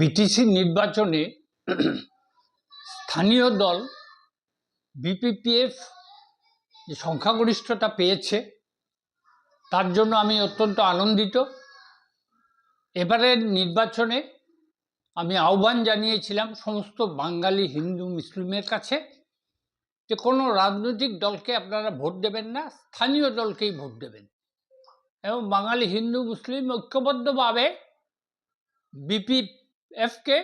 BTC নির্বাচনে স্থানীয় দল বিপিপিএফ যে সংখ্যাগরিষ্ঠতা পেয়েছে, তার জন্য আমি অত্যন্ত আনন্দিত। এবারের নির্বাচনে আমি আহ্বান জানিয়েছিলাম সমস্ত বাঙালি হিন্দু মুসলিমের কাছে যে কোনো রাজনৈতিক দলকে আপনারা ভোট দেবেন না, স্থানীয় দলকেই ভোট দেবেন। এবং বাঙালি হিন্দু মুসলিম ঐক্যবদ্ধভাবে বিপিএফকে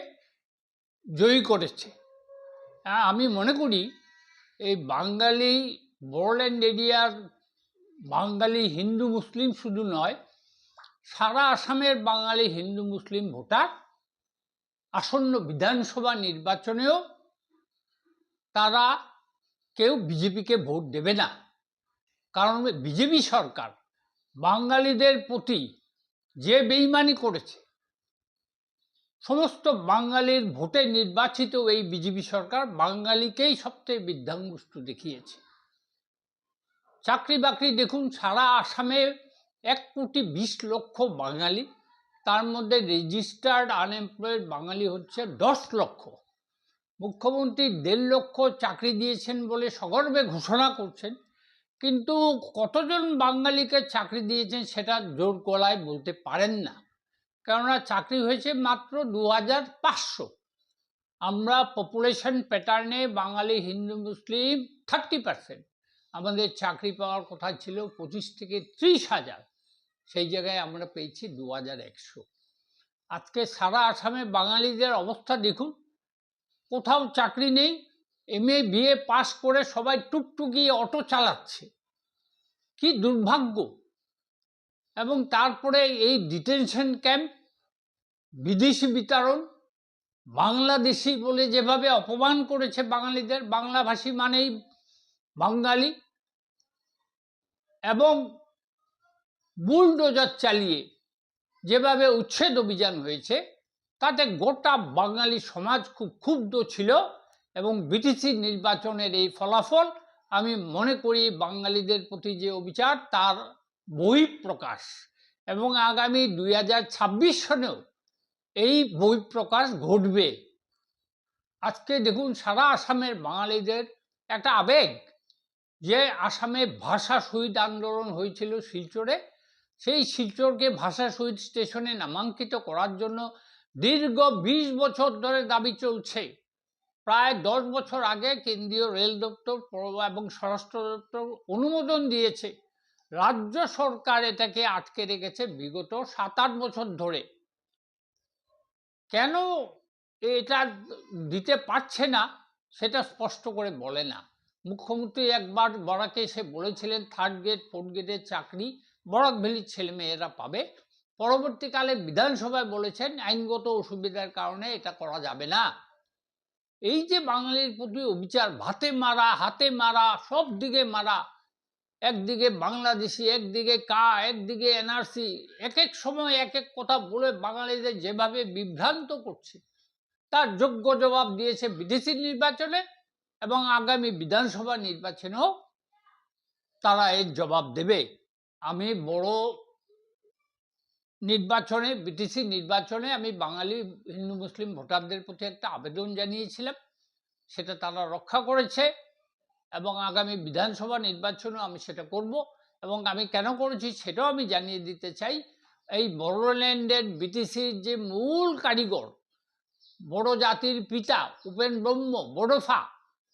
জয়ী করেছে। আমি মনে করি এই বাঙালি বোরল্যান্ড এরিয়ার বাঙালি হিন্দু মুসলিম শুধু নয়, সারা আসামের বাঙালি হিন্দু মুসলিম ভোটার, আসন্ন বিধানসভা নির্বাচনেও তারা কেউ বিজেপিকে ভোট দেবে না। কারণ বিজেপি সরকার বাঙালিদের প্রতি যে বেইমানি করেছে সমস্ত বাঙালির ভোটে নির্বাচিত এই বিজেপি সরকার বাঙালিকেই সবচেয়ে বৃদ্ধাঙ্গুষ্ট দেখিয়েছে। চাকরি বাকরি দেখুন, সারা আসামে এক কোটি বিশ লক্ষ বাঙালি, তার মধ্যে রেজিস্টার্ড আনএমপ্লয়েড বাঙালি হচ্ছে দশ লক্ষ। মুখ্যমন্ত্রী দেড় লক্ষ চাকরি দিয়েছেন বলে সগর্বে ঘোষণা করছেন, কিন্তু কতজন বাঙালিকে চাকরি দিয়েছেন সেটা জোর গলায় বলতে পারেন না। কেননা চাকরি হয়েছে মাত্র দু হাজার পাঁচশো। আমরা পপুলেশন প্যাটার্নে বাঙালি, হিন্দু, মুসলিম থার্টি পার্সেন্ট আমাদের চাকরি পাওয়ার কথা ছিল পঁচিশ থেকে ত্রিশ হাজার। সেই জায়গায় আমরা পেয়েছি দু হাজার একশো। আজকে সারা আসামে বাঙালিদের অবস্থা দেখুন, কোথাও চাকরি নেই এম এ বিএ পাস করে সবাই টুকটুকি অটো চালাচ্ছে। কি দুর্ভাগ্য! এবং তারপরে এই ডিটেনশন ক্যাম্প বিদেশি বিতরণ বাংলাদেশি বলে যেভাবে অপমান করেছে বাঙালিদের, বাংলাভাষী মানেই বাঙালি, এবং বুলডোজার চালিয়ে যেভাবে উচ্ছেদ অভিযান হয়েছে, তাতে গোটা বাঙালি সমাজ খুব ক্ষুব্ধ ছিল এবং বিটিসি নির্বাচনের এই ফলাফল আমি মনে করি বাঙালিদের প্রতি যে অবিচার, তার বহিঃপ্রকাশ এবং আগামী দুই হাজার ছাব্বিশ সনেও এই বহিঃপ্রকাশ ঘটবে। আজকে দেখুন সারা আসামের বাঙালিদের একটা আবেগ যে আসামে ভাষা শহীদ আন্দোলন হয়েছিল শিলচরে। সেই শিলচরকে ভাষা শহীদ স্টেশনে নামাঙ্কিত করার জন্য দীর্ঘ বিশ বছর ধরে দাবি চলছে। প্রায় দশ বছর আগে কেন্দ্রীয় রেল দপ্তর এবং স্বরাষ্ট্র দপ্তর অনুমোদন দিয়েছে। রাজ্য সরকার এটাকে আটকে রেখেছে বিগত সাত আট বছর ধরে। কেন এটা দিতে পারছে না সেটা স্পষ্ট করে বলে না। মুখ্যমন্ত্রী একবার বরাকে এসে বলেছিলেন থার্ড গ্রেড ফোর্থ গ্রেডের চাকরি বরাক ভ্যালির ছেলে মেয়েরা পাবে। পরবর্তীকালে বিধানসভায় বলেছেন, আইনগত অসুবিধার কারণে এটা করা যাবে না। এই যে বাঙালির প্রতি অবিচার, ভাতে মারা, হাতে মারা, সব দিকে মারা একদিকে বাংলাদেশি, একদিকে কা, একদিকে এনআরসি এক এক সময় এক এক কথা বলে বাঙালিদের যেভাবে বিভ্রান্ত করছে, তার যোগ্য জবাব দিয়েছে বিদেশি নির্বাচনে এবং আগামী বিধানসভা নির্বাচনেও তারা এর জবাব দেবে। আমি বড় নির্বাচনে বিটিসি নির্বাচনে আমি বাঙালি, হিন্দু, মুসলিম ভোটারদের প্রতি একটা আবেদন জানিয়েছিলাম, সেটা তারা রক্ষা করেছে। এবং আগামী বিধানসভা নির্বাচনেও আমি সেটা করব এবং আমি কেন করেছি সেটাও আমি জানিয়ে দিতে চাই। এই বড়োল্যান্ডের বিটিসির যে মূল কারিগর, বড় জাতির পিতা উপেন ব্রহ্ম বড়ফা,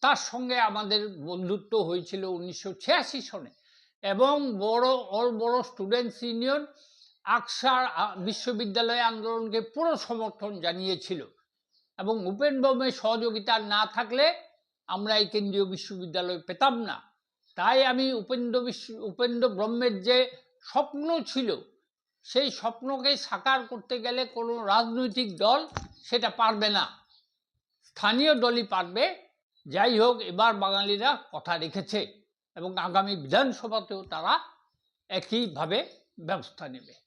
তার সঙ্গে আমাদের বন্ধুত্ব হয়েছিল উনিশশো ছিয়াশি সনে এবং বড়, অল বড় স্টুডেন্টস ইউনিয়ন আকসার বিশ্ববিদ্যালয় আন্দোলনকে পুরো সমর্থন জানিয়েছিল এবং উপেন ব্রহ্মের সহযোগিতা না থাকলে আমরা এই কেন্দ্রীয় বিশ্ববিদ্যালয় পেতাম না। তাই আমি উপেন্দ্র বিশ্ব, উপেন্দ্র ব্রহ্মের যে স্বপ্ন ছিল, সেই স্বপ্নকে সাকার করতে গেলে কোনো রাজনৈতিক দল সেটা পারবে না। স্থানীয় দলই পারবে। যাই হোক, এবার বাঙালিরা কথা রেখেছে এবং আগামী বিধানসভাতেও তারা একইভাবে ব্যবস্থা নেবে।